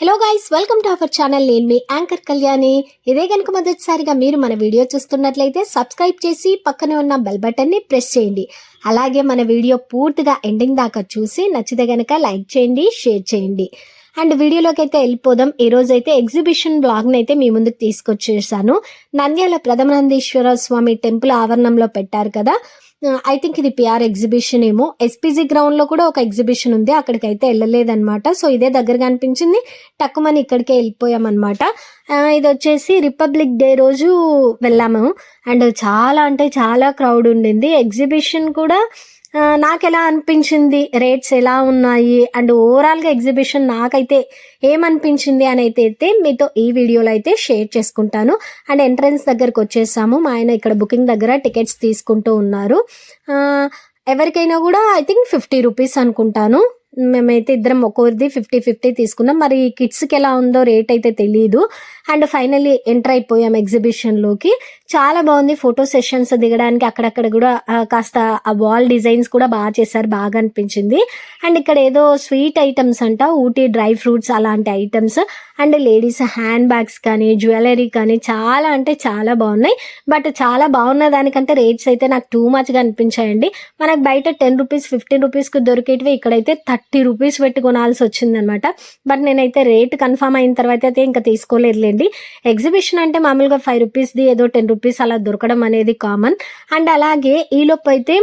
Hello guys welcome to our channel నేను మీ anchor Kalyani ఇదే కనుక మొదటిసారిగా మీరు మన వీడియో చూస్తున్నట్లయితే సబ్స్క్రైబ్ చేసి పక్కనే ఉన్న బెల్ బటన్ని ప్రెస్ చేయండి. అలాగే మన వీడియో పూర్తిగా ఎండింగ్ దాకా చూసి నచ్చితే గనక లైక్ చేయండి షేర్ చేయండి. అండ్ వీడియోలోకి అయితే వెళ్ళిపోదాం. ఈ అయితే ఎగ్జిబిషన్ బ్లాగ్ని అయితే మీ ముందుకు తీసుకొచ్చేసాను. నంద్యాల ప్రథమానందేశ్వర స్వామి టెంపుల్ ఆవరణంలో పెట్టారు కదా. ఐ థింక్ ఇది పిఆర్ ఎగ్జిబిషన్ ఏమో. ఎస్పీజీ గ్రౌండ్లో కూడా ఒక ఎగ్జిబిషన్ ఉంది. అక్కడికి అయితే వెళ్ళలేదన్నమాట. సో ఇదే దగ్గరగా అనిపించింది. టక్కుమని ఇక్కడికే వెళ్ళిపోయామన్నమాట. ఇది వచ్చేసి రిపబ్లిక్ డే రోజు వెళ్ళాము. అండ్ చాలా అంటే చాలా క్రౌడ్ ఉండింది. ఎగ్జిబిషన్ కూడా నాకు ఎలా అనిపించింది? రేట్స్ ఎలా ఉన్నాయి? అండ్ ఓవరాల్గా ఎగ్జిబిషన్ నాకైతే ఏమనిపించింది అని అయితే అయితే మీతో ఈ వీడియోలో అయితే షేర్ చేసుకుంటాను. అండ్ ఎంట్రన్స్ దగ్గరకు వచ్చేసాము. మా ఆయన ఇక్కడ బుకింగ్ దగ్గర టికెట్స్ తీసుకుంటూ ఉన్నారు. ఎవరికైనా కూడా ఐ థింక్ ఫిఫ్టీ రూపీస్ అనుకుంటాను. మేమైతే ఇద్దరం ఒక్కొరిది ఫిఫ్టీ ఫిఫ్టీ తీసుకున్నాం. మరి కిడ్స్కి ఎలా ఉందో రేట్ అయితే తెలియదు అండ్ ఫైనలీ ఎంటర్ అయిపోయాం ఎగ్జిబిషన్లోకి. చాలా బాగుంది. ఫోటో సెషన్స్ దిగడానికి అక్కడక్కడ కూడా కాస్త ఆ వాల్ డిజైన్స్ కూడా బాగా చేశారు. బాగా అనిపించింది. అండ్ ఇక్కడ ఏదో స్వీట్ ఐటమ్స్ అంట. ఊటీ డ్రై ఫ్రూట్స్ అలాంటి items. And ladies hand bags కానీ జ్యువెలరీ కానీ చాలా అంటే చాలా బాగున్నాయి. బట్ చాలా బాగున్న దానికంటే రేట్స్ అయితే నాకు టూ మచ్గా అనిపించాయండి. మనకు బయట టెన్ రూపీస్ ఫిఫ్టీన్ రూపీస్కి దొరికేటివి ఇక్కడైతే థర్టీ థర్టీ రూపీస్ పెట్టి కొనాల్సి వచ్చిందనమాట. బట్ నేనైతే రేట్ కన్ఫర్మ్ అయిన తర్వాత అయితే ఇంకా తీసుకోలేదులేండి. ఎగ్జిబిషన్ అంటే మామూలుగా ఫైవ్ రూపీస్ది ఏదో టెన్ రూపీస్ అలా దొరకడం అనేది కామన్. అండ్ అలాగే ఈలోపు అయితే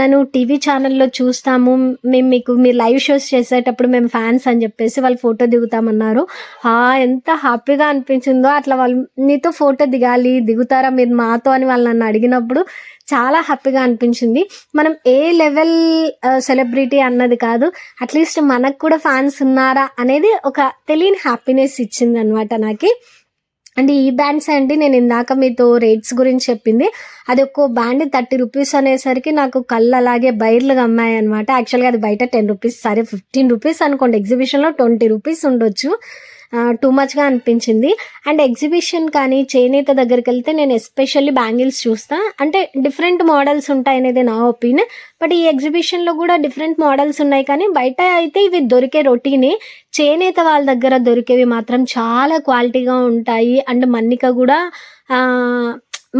నన్ను టీవీ ఛానల్లో చూస్తాము. మేము మీకు మీరు లైవ్ షోస్ చేసేటప్పుడు మేము ఫ్యాన్స్ అని చెప్పేసి వాళ్ళు ఫోటో దిగుతామన్నారు. ఎంత హ్యాపీగా అనిపించిందో. అట్లా వాళ్ళు నీతో ఫోటో దిగాలి దిగుతారా మీరు మాతో అని వాళ్ళు నన్ను అడిగినప్పుడు చాలా హ్యాపీగా అనిపించింది. మనం ఏ లెవెల్ సెలబ్రిటీ అన్నది కాదు. అట్లీస్ట్ మనకు కూడా ఫ్యాన్స్ ఉన్నారా అనేది ఒక తెలియని హ్యాపీనెస్ ఇచ్చింది అనమాట నాకు. అండ్ ఈ బ్యాండ్స్ అండి నేను ఇందాక మీతో రేట్స్ గురించి చెప్పింది. అది ఒక్కో బ్యాండ్ థర్టీ రూపీస్ అనేసరికి నాకు కళ్ళు అలాగే బైర్లుగా అమ్మాయి అనమాట యాక్చువల్గా అది బయట టెన్ రూపీస్ సరే ఫిఫ్టీన్ రూపీస్ అనుకోండి. ఎగ్జిబిషన్లో ట్వంటీ రూపీస్ ఉండొచ్చు. టూ మచ్గా అనిపించింది. అండ్ ఎగ్జిబిషన్ కానీ చేనేత దగ్గరికి వెళ్తే నేను ఎస్పెషల్లీ బ్యాంగిల్స్ చూస్తా. అంటే డిఫరెంట్ మోడల్స్ ఉంటాయి అనేది నా ఒపీనియన్ బట్ ఈ ఎగ్జిబిషన్లో కూడా డిఫరెంట్ మోడల్స్ ఉన్నాయి కానీ బయట అయితే ఇవి దొరికే రొటీనే చేనేత వాళ్ళ దగ్గర దొరికేవి మాత్రం చాలా క్వాలిటీగా ఉంటాయి. అండ్ మన్నిక కూడా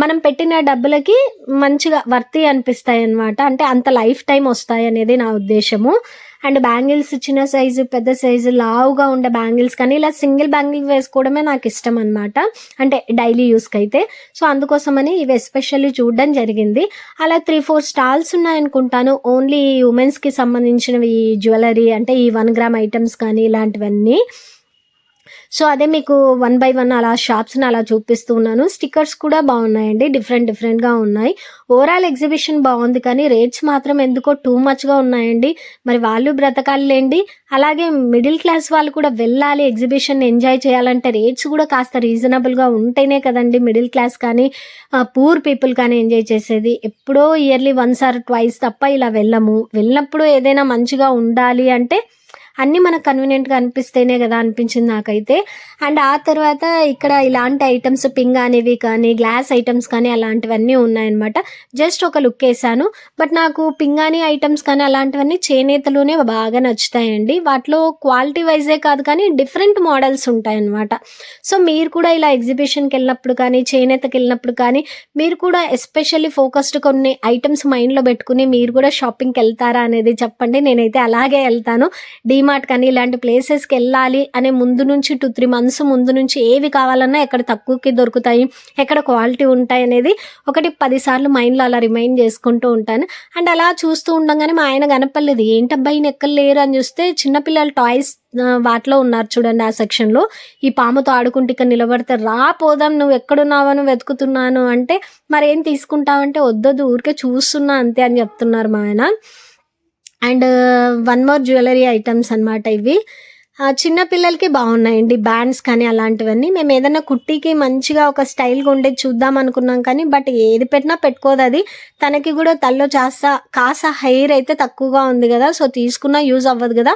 మనం పెట్టిన డబ్బులకి మంచిగా వర్తి అనిపిస్తాయి అన్నమాట. అంటే అంత లైఫ్ టైం వస్తాయి అనేది నా ఉద్దేశము. అండ్ బ్యాంగిల్స్ చిన్న సైజు పెద్ద సైజు లావుగా ఉండే బ్యాంగిల్స్ కానీ ఇలా సింగిల్ బ్యాంగిల్ వేసుకోవడమే నాకు ఇష్టం అనమాట అంటే డైలీ యూస్కి అయితే సో అందుకోసమని ఇవి ఎస్పెషల్లీ చూడడం జరిగింది. అలా త్రీ ఫోర్ స్టాల్స్ ఉన్నాయనుకుంటాను. ఓన్లీ ఉమెన్స్కి సంబంధించినవి జ్యువెలరీ అంటే ఈ వన్ గ్రామ్ ఐటమ్స్ కానీ ఇలాంటివన్నీ. సో అదే మీకు వన్ బై వన్ అలా షాప్స్ని అలా చూపిస్తూ ఉన్నాను. స్టిక్కర్స్ కూడా బాగున్నాయండి. డిఫరెంట్ డిఫరెంట్గా ఉన్నాయి. ఓవరాల్ ఎగ్జిబిషన్ బాగుంది కానీ రేట్స్ మాత్రం ఎందుకో టూ మచ్గా ఉన్నాయండి. మరి వాళ్ళు బ్రతకాలేండి. అలాగే మిడిల్ క్లాస్ వాళ్ళు కూడా వెళ్ళాలి ఎగ్జిబిషన్ ఎంజాయ్ చేయాలంటే రేట్స్ కూడా కాస్త రీజనబుల్గా ఉంటేనే కదండి మిడిల్ క్లాస్ కానీ పూర్ పీపుల్ కానీ ఎంజాయ్ చేసేది. ఎప్పుడో ఇయర్లీ వన్స్ ఆర్ ట్వైస్ తప్ప ఇలా వెళ్ళము. వెళ్ళినప్పుడు ఏదైనా మంచిగా ఉండాలి అంటే అన్నీ మనకు కన్వీనియంట్గా అనిపిస్తేనే కదా అనిపించింది నాకైతే. అండ్ ఆ తర్వాత ఇక్కడ ఇలాంటి ఐటమ్స్ పింగ్ అనేవి కానీ గ్లాస్ ఐటమ్స్ కానీ అలాంటివన్నీ ఉన్నాయన్నమాట. జస్ట్ ఒక లుక్ వేసాను బట్ నాకు పింగాణి ఐటమ్స్ కానీ అలాంటివన్నీ చేనేతలోనే బాగా నచ్చుతాయండి. వాటిలో క్వాలిటీ వైజే కాదు కానీ డిఫరెంట్ మోడల్స్ ఉంటాయన్నమాట. సో మీరు కూడా ఇలా ఎగ్జిబిషన్కి వెళ్ళినప్పుడు కానీ చేనేతకి వెళ్ళినప్పుడు కానీ మీరు కూడా ఎస్పెషల్లీ ఫోకస్డ్ కొన్ని ఐటమ్స్ మైండ్లో పెట్టుకుని మీరు కూడా షాపింగ్కి వెళ్తారా అనేది చెప్పండి. నేనైతే అలాగే వెళ్తాను. డీ డీమార్ట్ కానీ ఇలాంటి ప్లేసెస్కి వెళ్ళాలి అనే ముందు నుంచి టూ త్రీ మంత్స్ ముందు నుంచి ఏవి కావాలన్నా ఎక్కడ తక్కువకి దొరుకుతాయి ఎక్కడ క్వాలిటీ ఉంటాయి అనేది ఒకటి పదిసార్లు మైండ్లో అలా రిమైండ్ చేసుకుంటూ ఉంటాను. అండ్ అలా చూస్తూ ఉండగానే మా ఆయన కనపడలేదు. ఏంటబ్బాయి ఎక్కడ లేరు అని చూస్తే చిన్నపిల్లల టాయ్స్ వాటిలో ఉన్నారు చూడండి ఆ సెక్షన్లో. ఈ పాముతో ఆడుకుంటే ఇక్కడ నిలబడితే రా పోదాం నువ్వు ఎక్కడున్నావని వెతుకుతున్నాను అంటే మరేం తీసుకుంటావంటే వద్దొద్దు ఊరికే చూస్తున్నా అంతే అని చెప్తున్నారు మా ఆయన. And one more jewellery items అన్నమాట ఇవి. చిన్నపిల్లలకి చిన్న పిల్లలకి బాగున్నాయండి బ్యాండ్స్ కానీ అలాంటివన్నీ. మేము ఏదైనా కుట్టికి మంచిగా ఒక స్టైల్గా ఉండేది చూద్దాం అనుకున్నాం కానీ బట్ ఏది పెట్టినా పెట్టుకోదు అది. తనకి కూడా తల్లో చాస్త కాస్త హెయిర్ అయితే తక్కువగా ఉంది కదా సో తీసుకున్నా యూజ్ అవ్వదు కదా.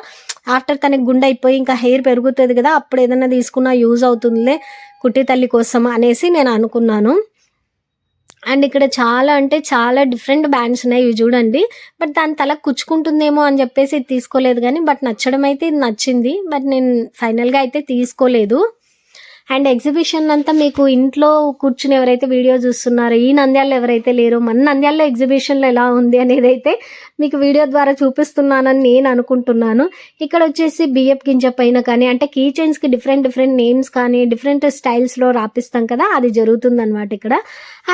ఆఫ్టర్ తనకి గుండె అయిపోయి ఇంకా హెయిర్ పెరుగుతుంది కదా అప్పుడు ఏదైనా తీసుకున్నా యూజ్ అవుతుందిలే కుట్టి తల్లి కోసం అనేసి నేను అనుకున్నాను. అండ్ ఇక్కడ చాలా అంటే చాలా డిఫరెంట్ బ్యాండ్స్ ఉన్నాయి ఇవి చూడండి. బట్ దాని తల కుచ్చుకుంటుందేమో అని చెప్పేసి ఇది తీసుకోలేదు కానీ బట్ నచ్చడం అయితే ఇది నచ్చింది. బట్ నేను ఫైనల్గా అయితే తీసుకోలేదు. అండ్ ఎగ్జిబిషన్ అంతా మీకు ఇంట్లో కూర్చుని ఎవరైతే వీడియో చూస్తున్నారో ఈ నంద్యాలలో ఎవరైతే లేరో మన నంద్యాలలో ఎగ్జిబిషన్లో ఎలా ఉంది అనేది అయితే మీకు వీడియో ద్వారా చూపిస్తున్నానని నేను అనుకుంటున్నాను. ఇక్కడ వచ్చేసి బియ్యప్ గింజ పైన కానీ అంటే కీ చైన్స్కి డిఫరెంట్ డిఫరెంట్ నేమ్స్ కానీ డిఫరెంట్ స్టైల్స్లో రాపిస్తాం కదా అది జరుగుతుంది ఇక్కడ.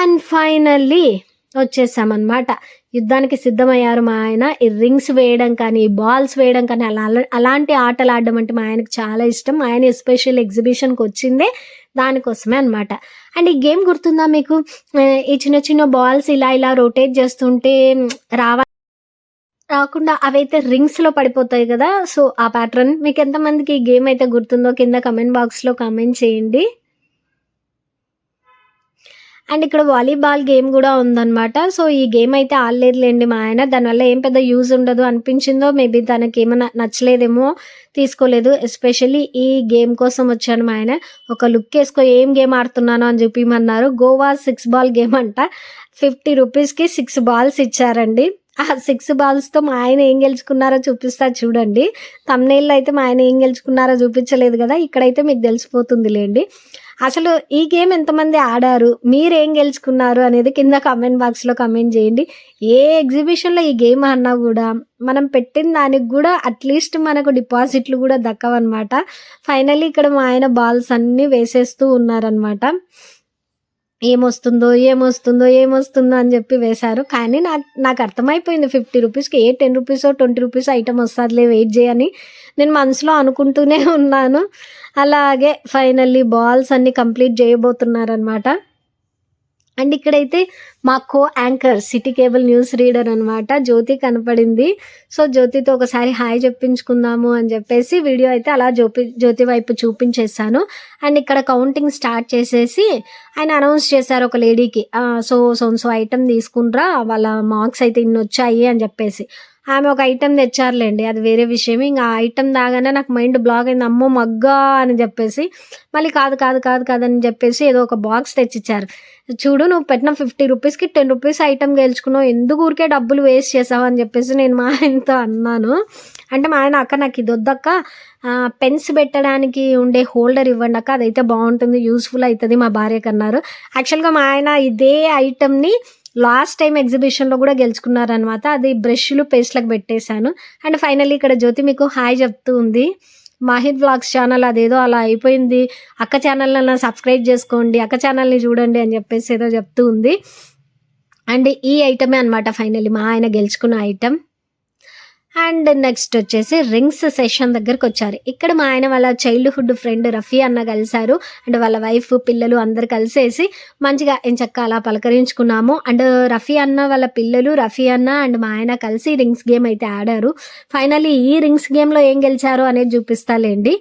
అండ్ ఫైనల్లీ వచ్చేసామన్నమాట. యుద్ధానికి సిద్ధమయ్యారు మా ఆయన. ఈ రింగ్స్ వేయడం కానీ బాల్స్ వేయడం కానీ అలా అలాంటి ఆటలు ఆడడం అంటే మా ఆయనకు చాలా ఇష్టం. ఆయన ఎస్పెషల్ ఎగ్జిబిషన్కి వచ్చిందే దానికోసమే అనమాట అండ్ ఈ గేమ్ గుర్తుందా మీకు? ఈ చిన్న చిన్న బాల్స్ ఇలా ఇలా రొటేట్ చేస్తుంటే మ్, రావ రాకుండా అవైతే రింగ్స్లో పడిపోతాయి కదా. సో ఆ ప్యాటర్న్ మీకు ఎంతమందికి ఈ గేమ్ అయితే గుర్తుందో కింద కమెంట్ బాక్స్లో కమెంట్ చేయండి. అండ్ ఇక్కడ వాలీబాల్ గేమ్ కూడా ఉందన్నమాట. సో ఈ గేమ్ అయితే ఆడలేదులేండి మా ఆయన. దానివల్ల ఏం పెద్ద యూజ్ ఉండదు అనిపించిందో మేబీ తనకి ఏమైనా నచ్చలేదేమో తీసుకోలేదు. ఎస్పెషల్లీ ఈ గేమ్ కోసం వచ్చాను మా ఆయన. ఒక లుక్ వేసుకో ఏం గేమ్ ఆడుతున్నానో అని చెప్పిమన్నారు గోవా సిక్స్ బాల్ గేమ్ అంట. ఫిఫ్టీ రూపీస్కి సిక్స్ బాల్స్ ఇచ్చారండి. ఆ సిక్స్ బాల్స్తో మా ఆయన ఏం గెలుచుకున్నారో చూపిస్తా చూడండి. తమ్నేళ్ళు అయితే మా ఆయన ఏం గెలుచుకున్నారో చూపించలేదు కదా. ఇక్కడైతే మీకు తెలిసిపోతుంది లేండి అసలు ఈ గేమ్ ఎంతమంది ఆడారు? మీరేం గెలుచుకున్నారు అనేది కింద కమెంట్ బాక్స్లో కమెంట్ చేయండి. ఏ ఎగ్జిబిషన్లో ఈ గేమ్ అన్నా కూడా మనం పెట్టిన దానికి కూడా అట్లీస్ట్ మనకు డిపాజిట్లు కూడా దక్కవన్నమాట. ఫైనల్లీ ఇక్కడ మా ఆయన బాల్స్ అన్నీ వేసేస్తూ ఉన్నారనమాట ఏమొస్తుందో ఏమొస్తుందో ఏమొస్తుందో అని చెప్పి వేశారు. కానీ నాకు నాకు అర్థమైపోయింది ఫిఫ్టీ రూపీస్కి. ఏ టెన్ రూపీసో ట్వంటీ రూపీస్ ఐటమ్ వస్తుందిలే వెయిట్ చేయని. నేను మనసులో అనుకుంటూనే ఉన్నాను. అలాగే ఫైనల్లీ బాల్స్ అన్ని కంప్లీట్ చేయబోతున్నారనమాట అండ్ ఇక్కడైతే మా co anchor city cable news reader అనమాట జ్యోతి కనపడింది. సో జ్యోతితో ఒకసారి హాయ్ చెప్పించుకుందాము అని చెప్పేసి వీడియో అయితే అలా జ్యోతి జ్యోతి వైపు చూపించేశాను. అండ్ ఇక్కడ కౌంటింగ్ స్టార్ట్ చేసేసి ఆయన అనౌన్స్ చేశారు ఒక లేడీకి సో సో సో ఐటమ్ తీసుకుంట్రా వాళ్ళ మార్క్స్ అయితే ఇన్ని వచ్చాయి అని చెప్పేసి. ఆమె ఒక ఐటెం తెచ్చారులేండి అది వేరే విషయం ఇంకా ఆ ఐటెం దాగానే నాకు మైండ్ బ్లాక్ అయింది అమ్మో మగ్గా అని చెప్పేసి. మళ్ళీ కాదు కాదు కాదు కాదని చెప్పేసి ఏదో ఒక బాక్స్ తెచ్చిచ్చారు. చూడు నువ్వు పెట్టిన ఫిఫ్టీ రూపీస్కి టెన్ రూపీస్ ఐటమ్ గెలుచుకున్నావు ఎందుకు ఊరికే డబ్బులు వేస్ట్ చేసావు అని చెప్పేసి నేను మా ఆయనతో అన్నాను. అంటే మా ఆయన అక్క నాకు ఇది వద్దక్క పెన్స్ పెట్టడానికి ఉండే హోల్డర్ ఇవ్వండి అక్క అదైతే బాగుంటుంది యూస్ఫుల్ అవుతుంది మా భార్యకి అన్నారు యాక్చువల్గా మా ఆయన ఇదే ఐటమ్ని లాస్ట్ టైం ఎగ్జిబిషన్లో కూడా గెలుచుకున్నారనమాట అది బ్రష్లు పేస్ట్లకు పెట్టేశాను. అండ్ ఫైనల్లీ ఇక్కడ జ్యోతి మీకు హాయ్ చెప్తూ ఉంది. మాహిద్ బ్లాగ్స్ ఛానల్ అదేదో అలా అయిపోయింది. అక్క ఛానల్ని సబ్స్క్రైబ్ చేసుకోండి అక్క ఛానల్ని చూడండి అని చెప్పేసి ఏదో చెప్తూ ఉంది. అండ్ ఈ ఐటమే అనమాట ఫైనల్లీ మా ఆయన గెలుచుకున్న ఐటమ్ అండ్ నెక్స్ట్ వచ్చేసి రింగ్స్ సెషన్ దగ్గరకు వచ్చారు ఇక్కడ మా ఆయన వాళ్ళ చైల్డ్హుడ్ ఫ్రెండ్ రఫీ అన్న కలిశారు. అండ్ వాళ్ళ వైఫ్ పిల్లలు అందరు కలిసేసి మంచిగా ఎంచక్క అలా పలకరించుకున్నాము. అండ్ రఫీ అన్న వాళ్ళ పిల్లలు రఫీ అన్న అండ్ మా ఆయన కలిసి రింగ్స్ గేమ్ అయితే ఆడారు. ఫైనలీ ఈ రింగ్స్ గేమ్లో ఏం గెలిచారు అనేది చూపిస్తాలేండి.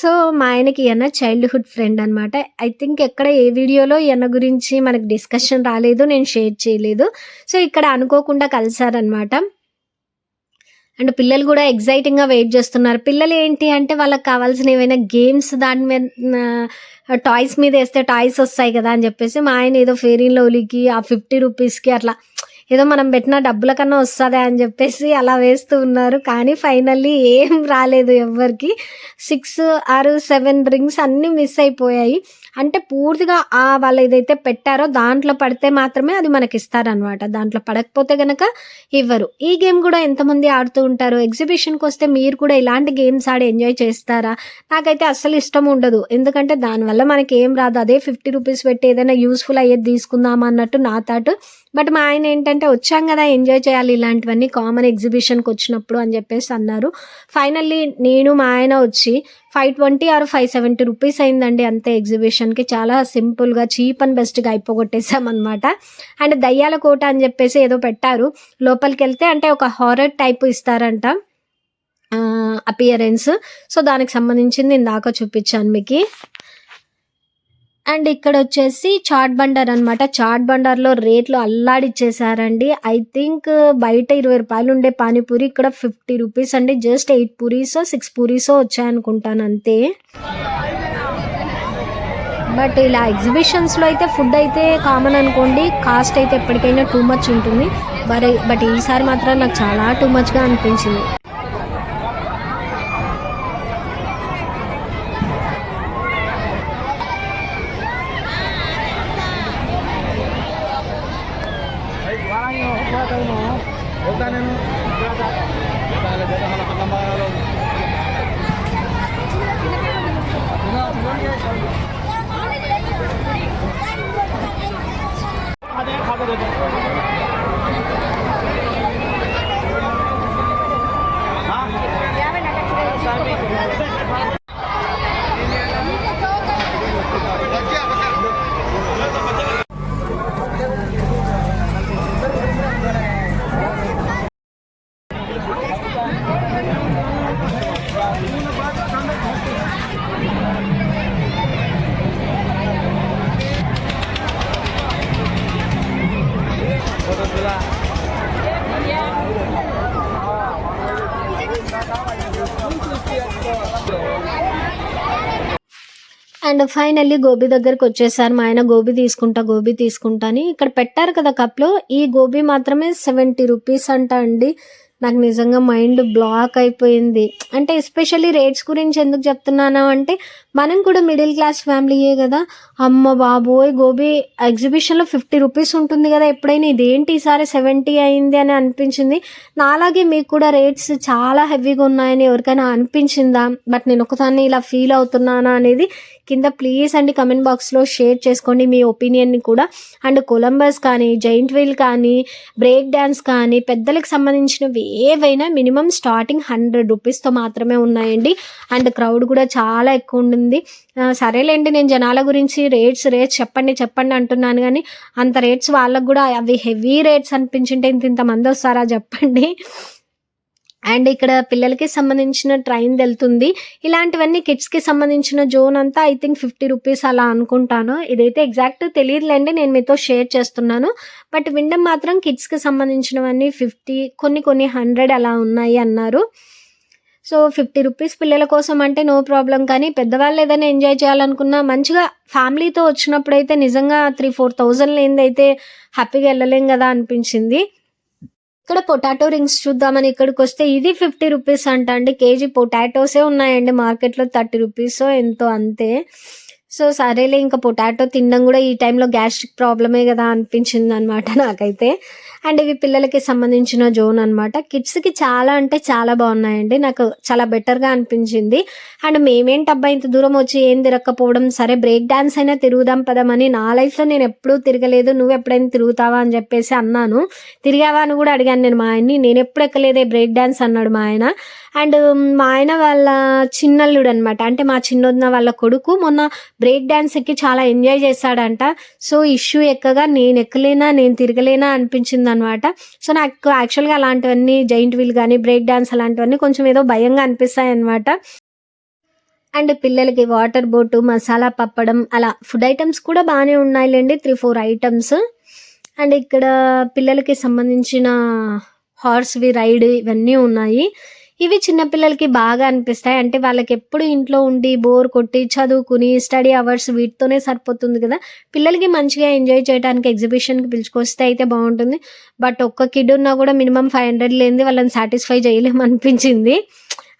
సో మా ఆయనకి ఈయన చైల్డ్హుడ్ ఫ్రెండ్ అనమాట ఐ థింక్ ఎక్కడ ఏ వీడియోలో ఈయన గురించి మనకు డిస్కషన్ రాలేదు నేను షేర్ చేయలేదు. సో ఇక్కడ అనుకోకుండా కలిసారనమాట అండ్ పిల్లలు కూడా ఎగ్జైటింగ్గా వెయిట్ చేస్తున్నారు. పిల్లలు ఏంటి అంటే వాళ్ళకి కావాల్సిన ఏమైనా గేమ్స్ దాని మీద టాయ్స్ మీద వేస్తే టాయ్స్ వస్తాయి కదా అని చెప్పేసి మా ఆయన ఏదో ఫెయిరీన్ లవ్లీకి ఆ ఫిఫ్టీ రూపీస్కి అట్లా ఏదో మనం పెట్టిన డబ్బుల కన్నా వస్తుందా అని చెప్పేసి అలా వేస్తూ ఉన్నారు. కానీ ఫైనల్లీ ఏం రాలేదు ఎవ్వరికి. సిక్స్ ఆరు సెవెన్ రింగ్స్ అన్నీ మిస్ అయిపోయాయి. అంటే పూర్తిగా ఆ వాళ్ళు ఏదైతే పెట్టారో దాంట్లో పడితే మాత్రమే అది మనకి ఇస్తారనమాట దాంట్లో పడకపోతే గనక ఇవ్వరు. ఈ గేమ్ కూడా ఎంతమంది ఆడుతూ ఉంటారు? ఎగ్జిబిషన్కి వస్తే మీరు కూడా ఇలాంటి గేమ్స్ ఆడి ఎంజాయ్ చేస్తారా? నాకైతే అస్సలు ఇష్టం ఉండదు. ఎందుకంటే దానివల్ల మనకి ఏం రాదు. అదే ఫిఫ్టీ రూపీస్ పెట్టి ఏదైనా యూస్ఫుల్ అయ్యేది తీసుకుందాం అన్నట్టు నా థాట్ బట్ మా ఆయన ఏంటంటే వచ్చాం కదా ఎంజాయ్ చేయాలి ఇలాంటివన్నీ కామన్ ఎగ్జిబిషన్కి వచ్చినప్పుడు అని చెప్పేసి అన్నారు. ఫైనల్లీ నేను మా ఆయన వచ్చి five twenty or five seventy rupees అయిందండి అంతే ఎగ్జిబిషన్కి. చాలా సింపుల్గా చీప్ అండ్ బెస్ట్గా అయిపోగొట్టేసామన్నమాట. అండ్ దయ్యాల కోట అని చెప్పేసి ఏదో పెట్టారు. లోపలికి వెళ్తే అంటే ఒక హారర్ టైప్ ఇస్తారంట అపియరెన్స్. సో దానికి సంబంధించింది ఇందాక చూపించాను మీకు. అండ్ ఇక్కడ వచ్చేసి చాట్ బండర్ అనమాట చాట్ బండర్లో రేట్లు అల్లాడిచ్చేసారండి. ఐ థింక్ బయట ఇరవై రూపాయలు ఉండే పానీపూరి ఇక్కడ ఫిఫ్టీ రూపీస్ అండి. జస్ట్ ఎయిట్ పూరీసో సిక్స్ పూరీసో వచ్చాయనుకుంటాను అంతే. బట్ ఇలా ఎగ్జిబిషన్స్లో అయితే ఫుడ్ అయితే కామన్ అనుకోండి. కాస్ట్ అయితే ఎప్పటికైనా టూ మచ్ ఉంటుంది. బట్ బట్ ఈసారి మాత్రం నాకు చాలా టూ మచ్గా అనిపించింది. Pagtanan mo. Talaga na halakan ng mga log. Ada yang kamu dengar? And finally gobi దగ్గరికి వచ్చేసారు. మా ఆయన గోబీ తీసుకుంటా గోబీ తీసుకుంటా అని ఇక్కడ పెట్టారు కదా కప్లో. ఈ గోబీ మాత్రమే సెవెంటీ రూపీస్ అంట అండి. నాకు నిజంగా మైండ్ బ్లాక్ అయిపోయింది. అంటే ఎస్పెషల్లీ రేట్స్ గురించి ఎందుకు చెప్తున్నాను అంటే మనం కూడా మిడిల్ క్లాస్ ఫ్యామిలీయే కదా. అమ్మ బాబోయ్ గోబీ ఎగ్జిబిషన్లో ఫిఫ్టీ రూపీస్ ఉంటుంది కదా. ఎప్పుడైనా ఇదేంటి ఈసారి సెవెంటీ అయింది అని అనిపించింది? నాలాగే మీకు కూడా రేట్స్ చాలా హెవీగా ఉన్నాయని ఎవరికైనా అనిపించిందా? బట్ నేను ఒకదాన్ని ఇలా ఫీల్ అవుతున్నానా అనేది కింద ప్లీజ్ అండి కమెంట్ బాక్స్లో షేర్ చేసుకోండి మీ ఒపీనియన్ని కూడా. అండ్ కొలంబస్ కానీ జైంట్ వీల్ కానీ బ్రేక్ డ్యాన్స్ కానీ పెద్దలకు సంబంధించినవి ఏవైనా మినిమం స్టార్టింగ్ హండ్రెడ్ రూపీస్తో మాత్రమే ఉన్నాయండి. అండ్ క్రౌడ్ కూడా చాలా ఎక్కువ ఉండింది. సరేలేండి నేను జనాల గురించి రేట్స్ రేట్స్ చెప్పండి చెప్పండి అంటున్నాను కానీ అంత రేట్స్ వాళ్ళకు కూడా అవి హెవీ రేట్స్ అనిపించింటే ఇంత ఇంతమంది వస్తారా చెప్పండి. అండ్ ఇక్కడ పిల్లలకి సంబంధించిన ట్రైన్ వెళ్తుంది. ఇలాంటివన్నీ కిడ్స్కి సంబంధించిన జోన్ అంతా ఐ థింక్ ఫిఫ్టీ రూపీస్ అలా అనుకుంటాను. ఇదైతే ఎగ్జాక్ట్ తెలియదులేండి నేను మీతో షేర్ చేస్తున్నాను. బట్ విండం మాత్రం కిడ్స్కి సంబంధించినవన్నీ ఫిఫ్టీ కొన్ని కొన్ని హండ్రెడ్ అలా ఉన్నాయి అన్నారు. సో ఫిఫ్టీ రూపీస్ పిల్లల కోసం అంటే నో ప్రాబ్లం కానీ పెద్దవాళ్ళు ఏదైనా ఎంజాయ్ చేయాలనుకున్నా మంచిగా ఫ్యామిలీతో వచ్చినప్పుడు అయితే నిజంగా త్రీ ఫోర్ థౌజండ్ లేనిదైతే హ్యాపీగా వెళ్ళలేం కదా అనిపించింది. ఇక్కడ పొటాటో రింగ్స్ చూద్దామని ఇక్కడికి వస్తే ఇది ఫిఫ్టీ రూపీస్ అంట అండి. కేజీ పొటాటోసే ఉన్నాయండి మార్కెట్లో థర్టీ రూపీస్ ఎంతో అంతే. సో సరేలే ఇంకా పొటాటో తినడం కూడా ఈ టైంలో గ్యాస్ట్రిక్ ప్రాబ్లమే కదా అనిపించింది అనమాట నాకైతే. అండ్ ఇవి పిల్లలకి సంబంధించిన జోన్ అనమాట కిడ్స్కి చాలా అంటే చాలా బాగున్నాయండి. నాకు చాలా బెటర్గా అనిపించింది. అండ్ మేమేంటబ్బా ఇంత దూరం వచ్చి ఏం తిరగకపోవడం సరే బ్రేక్ డాన్స్ అయినా తిరుగుదాం పదమని నా లైఫ్లో నేను ఎప్పుడూ తిరగలేదు. నువ్వు ఎప్పుడైనా తిరుగుతావా అని చెప్పేసి అన్నాను. తిరిగావా అని కూడా అడిగాను నేను మా ఆయన్ని. నేను ఎప్పుడు ఎక్కలేదే బ్రేక్ డాన్స్ అన్నాడు మా ఆయన. అండ్ మా ఆయన వాళ్ళ చిన్నల్లుడు అనమాట అంటే మా చిన్నొదిన వాళ్ళ కొడుకు మొన్న బ్రేక్ డాన్స్ ఎక్కి చాలా ఎంజాయ్ చేశాడంట. సో ఇష్యూ ఎక్కగా నేను ఎక్కలేనా నేను తిరగలేనా అనిపించింది అనమాట సో నాకు యాక్చువల్గా అలాంటివన్నీ జైంట్ వీల్ కానీ బ్రేక్ డాన్స్ అలాంటివన్నీ కొంచెం ఏదో భయంగా అనిపిస్తాయి అనమాట అండ్ పిల్లలకి వాటర్ బోటు మసాలా పప్పడం అలా ఫుడ్ ఐటమ్స్ కూడా బాగానే ఉన్నాయిలేండి త్రీ ఫోర్ ఐటమ్స్ అండ్ ఇక్కడ పిల్లలకి సంబంధించిన హార్స్ వి రైడ్ ఇవన్నీ ఉన్నాయి. ఇవి చిన్నపిల్లలకి బాగా అనిపిస్తాయి. అంటే వాళ్ళకి ఎప్పుడు ఇంట్లో ఉండి బోర్ కొట్టి చదువుకుని స్టడీ అవర్స్ వీటితోనే సరిపోతుంది కదా. పిల్లలకి మంచిగా ఎంజాయ్ చేయడానికి ఎగ్జిబిషన్కి పిలుచుకొస్తే అయితే బాగుంటుంది. బట్ ఒక్క కిడ్ ఉన్నా కూడా మినిమం ఫైవ్ హండ్రెడ్ లేనిది వాళ్ళని సాటిస్ఫై చేయలేము అనిపించింది.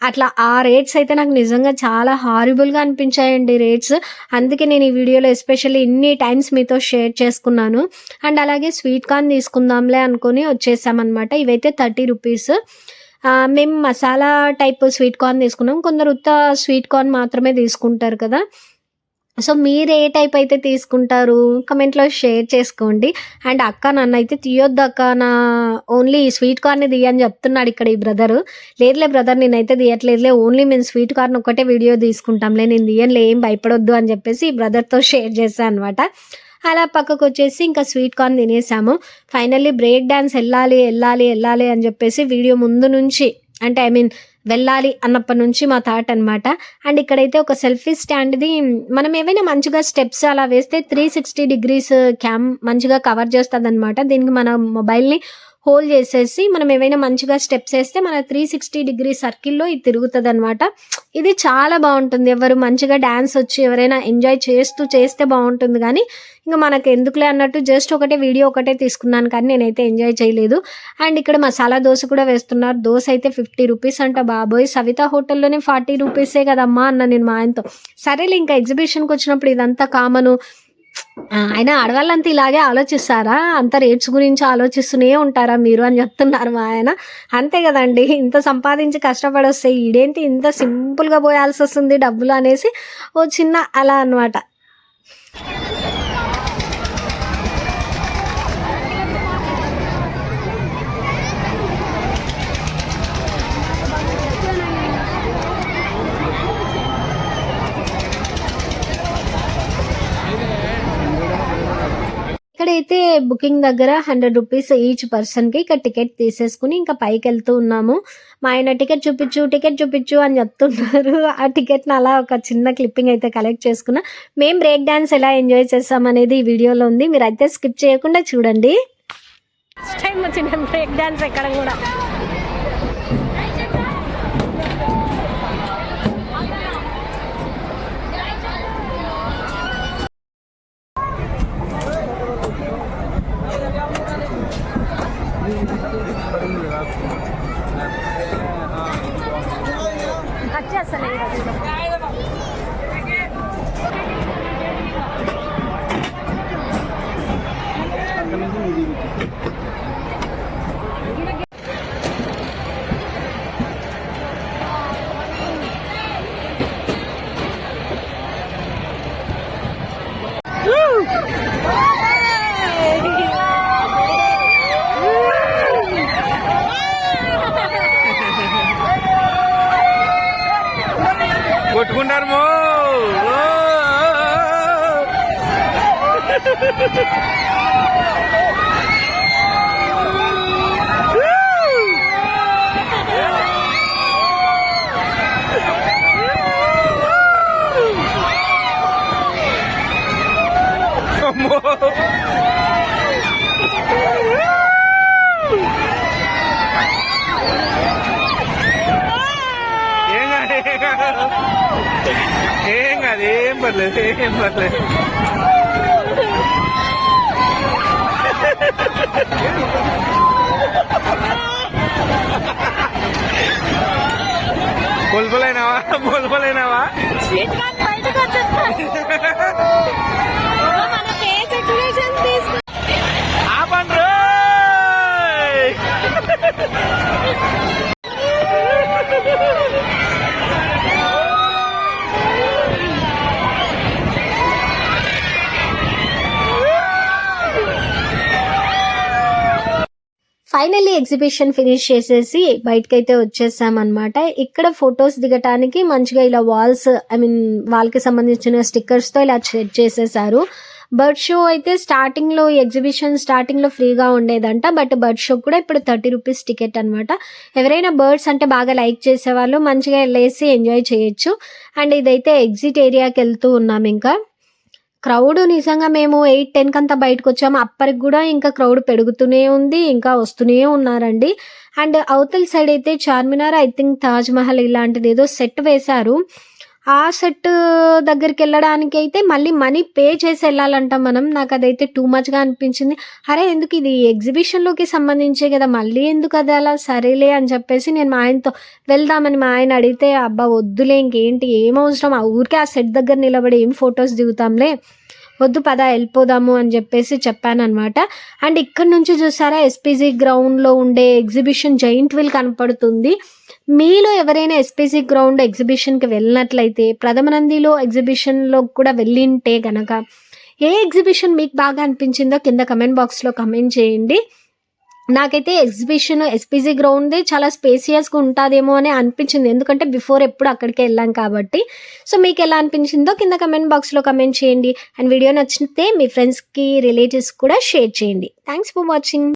అట్లా ఆ రేట్స్ అయితే నాకు నిజంగా చాలా హారిబుల్గా అనిపించాయండి రేట్స్. అందుకే నేను ఈ వీడియోలో ఎస్పెషల్లీ ఇన్ని టైమ్స్ మీతో షేర్ చేసుకున్నాను. అండ్ అలాగే స్వీట్ కార్న్ తీసుకుందాంలే అనుకొని వచ్చేసామన్నమాట. ఇవైతే థర్టీ రూపీస్. మేము మసాలా టైప్ స్వీట్ కార్న్ తీసుకున్నాం. కొందరు ఉత్త స్వీట్ కార్న్ మాత్రమే తీసుకుంటారు కదా. సో మీరు ఏ టైప్ అయితే తీసుకుంటారు కమెంట్లో షేర్ చేసుకోండి. అండ్ అక్క నన్ను అయితే తీయొద్దు అక్క నా ఓన్లీ స్వీట్ కార్న్ తీయని చెప్తున్నాడు ఇక్కడ ఈ బ్రదరు. లేదులే బ్రదర్ నేనైతే తీయట్లేదులే. ఓన్లీ మేము స్వీట్ కార్న్ ఒకటే వీడియో తీసుకుంటాంలే. నేను తీయనులే ఏం భయపడొద్దు అని చెప్పేసి ఈ బ్రదర్తో షేర్ చేశాను అనమాట అలా పక్కకు వచ్చేసి ఇంకా స్వీట్ కార్న్ తినేసాము. ఫైనల్లీ బ్రేక్ డ్యాన్స్ వెళ్ళాలి వెళ్ళాలి వెళ్ళాలి అని చెప్పేసి వీడియో ముందు నుంచి అంటే ఐ మీన్ వెళ్ళాలి అన్నప్పటి నుంచి మా థాట్ అనమాట అండ్ ఇక్కడైతే ఒక సెల్ఫీ స్టాండ్ది మనం ఏవైనా మంచిగా స్టెప్స్ అలా వేస్తే త్రీ సిక్స్టీ డిగ్రీస్ క్యామ్ మంచిగా కవర్ చేస్తుంది అనమాట దీనికి మన మొబైల్ని హోల్ చేసేసి మనం ఏవైనా మంచిగా స్టెప్స్ వేస్తే మన త్రీ సిక్స్టీ డిగ్రీ సర్కిల్లో ఇది తిరుగుతుంది అనమాట ఇది చాలా బాగుంటుంది. ఎవరు మంచిగా డ్యాన్స్ వచ్చి ఎవరైనా ఎంజాయ్ చేస్తూ చేస్తే బాగుంటుంది కానీ ఇంకా మనకు ఎందుకులే అన్నట్టు జస్ట్ ఒకటే వీడియో ఒకటే తీసుకున్నాను కానీ నేనైతే ఎంజాయ్ చేయలేదు. అండ్ ఇక్కడ మసాలా దోశ కూడా వేస్తున్నారు. దోశ అయితే ఫిఫ్టీ రూపీస్ అంట బాబోయ్. సవిత హోటల్లోనే ఫార్టీ రూపీసే కదమ్మా అన్న నేను మా ఆయనతో. సరేలే ఇంకా ఎగ్జిబిషన్కి వచ్చినప్పుడు ఇదంతా కామను ఆ, అయినా ఆడవాళ్ళంతా ఇలాగే ఆలోచిస్తారా? అంత రేట్స్ గురించి ఆలోచిస్తూనే ఉంటారా మీరు అని చెప్తున్నారు మా ఆయన. అంతే కదండి ఇంత సంపాదించి కష్టపడి వస్తే ఈడేంటి ఇంత సింపుల్గా పోయాల్సి వస్తుంది డబ్బులు అనేసి ఓ చిన్న అలా అన్నమాట. ఇక్కడైతే బుకింగ్ దగ్గర హండ్రెడ్ రూపీస్ ఈచ్ పర్సన్కి ఇక్కడ టికెట్ తీసేసుకుని ఇంకా పైకి వెళ్తూ ఉన్నాము. మా ఆయన టికెట్ చూపించు టికెట్ చూపించు అని చెప్తున్నారు. ఆ టికెట్ని అలా ఒక చిన్న క్లిప్పింగ్ అయితే కలెక్ట్ చేసుకున్నా. మేము బ్రేక్ డాన్స్ ఎలా ఎంజాయ్ చేస్తామనేది ఈ వీడియోలో ఉంది. మీరు అయితే స్కిప్ చేయకుండా చూడండి. టైం వచ్చింది బ్రేక్ డాన్స్ ఎక్కడ కూడా. prejuízo. ఏం పర్లేదు ఏం పర్లేదు. బొల్బులైనావా? బొల్బులైనావా? ఫైనల్లీ ఎగ్జిబిషన్ ఫినిష్ చేసేసి బయటకైతే వచ్చేసామన్నమాట. ఇక్కడ ఫొటోస్ దిగటానికి మంచిగా ఇలా వాల్స్ ఐ మీన్ వాళ్ళకి సంబంధించిన స్టిక్కర్స్తో ఇలా సెట్ చేసేసారు. బర్డ్ షో అయితే స్టార్టింగ్లో ఎగ్జిబిషన్ స్టార్టింగ్లో ఫ్రీగా ఉండేదంట. బట్ బర్డ్ షో కూడా ఇప్పుడు థర్టీ రూపీస్ టికెట్ అనమాట ఎవరైనా బర్డ్స్ అంటే బాగా లైక్ చేసేవాళ్ళు మంచిగా వెళ్ళేసి ఎంజాయ్ చేయొచ్చు. అండ్ ఇదైతే ఎగ్జిట్ ఏరియాకి వెళ్తూ ఉన్నాం ఇంకా. క్రౌడ్ నిజంగా మేము ఎయిట్ టెన్కి అంతా బయటకు వచ్చాము అప్పటికి కూడా ఇంకా క్రౌడ్ పెరుగుతూనే ఉంది ఇంకా వస్తూనే ఉన్నారండి. అండ్ అవతల సైడ్ అయితే చార్మినార్ ఐ థింక్ తాజ్ మహల్ ఇలాంటిది ఏదో సెట్ వేశారు. ఆ సెట్ దగ్గరికి వెళ్ళడానికి అయితే మళ్ళీ మనీ పే చేసి వెళ్ళాలంట మనం. నాకు అదైతే టూ మచ్గా అనిపించింది. అరే ఎందుకు ఇది ఎగ్జిబిషన్లోకి సంబంధించే కదా మళ్ళీ ఎందుకు అది అలా సరేలే అని చెప్పేసి నేను మా ఆయనతో వెళ్దామని మా ఆయన అడిగితే అబ్బా వద్దులే ఇంకేంటి ఏం అవసరం? ఆ ఊరికే ఆ సెట్ దగ్గర నిలబడి ఏం ఫొటోస్ దిగుతాంలే? వద్దు పద వెళ్ళిపోదాము అని చెప్పేసి చెప్పాను అనమాట అండ్ ఇక్కడ నుంచి చూసారా ఎస్పీజీ గ్రౌండ్లో ఉండే ఎగ్జిబిషన్ జైంట్ వీల్ కనపడుతుంది. మీలో ఎవరైనా ఎస్పీసీ గ్రౌండ్ ఎగ్జిబిషన్కి వెళ్ళినట్లయితే ప్రథమ నందిలో ఎగ్జిబిషన్లో కూడా వెళ్ళింటే గనక ఏ ఎగ్జిబిషన్ మీకు బాగా అనిపించిందో కింద కమెంట్ బాక్స్లో కమెంట్ చేయండి. నాకైతే ఎగ్జిబిషన్ ఎస్పీజీ గ్రౌండ్దే చాలా స్పేసియస్గా ఉంటుందేమో అని అనిపించింది. ఎందుకంటే బిఫోర్ ఎప్పుడు అక్కడికి వెళ్ళాం కాబట్టి. సో మీకు ఎలా అనిపించిందో కింద కమెంట్ బాక్స్లో కమెంట్ చేయండి. అండ్ వీడియో నచ్చితే మీ ఫ్రెండ్స్కి రిలేటివ్స్ కూడా షేర్ చేయండి. Thanks for watching.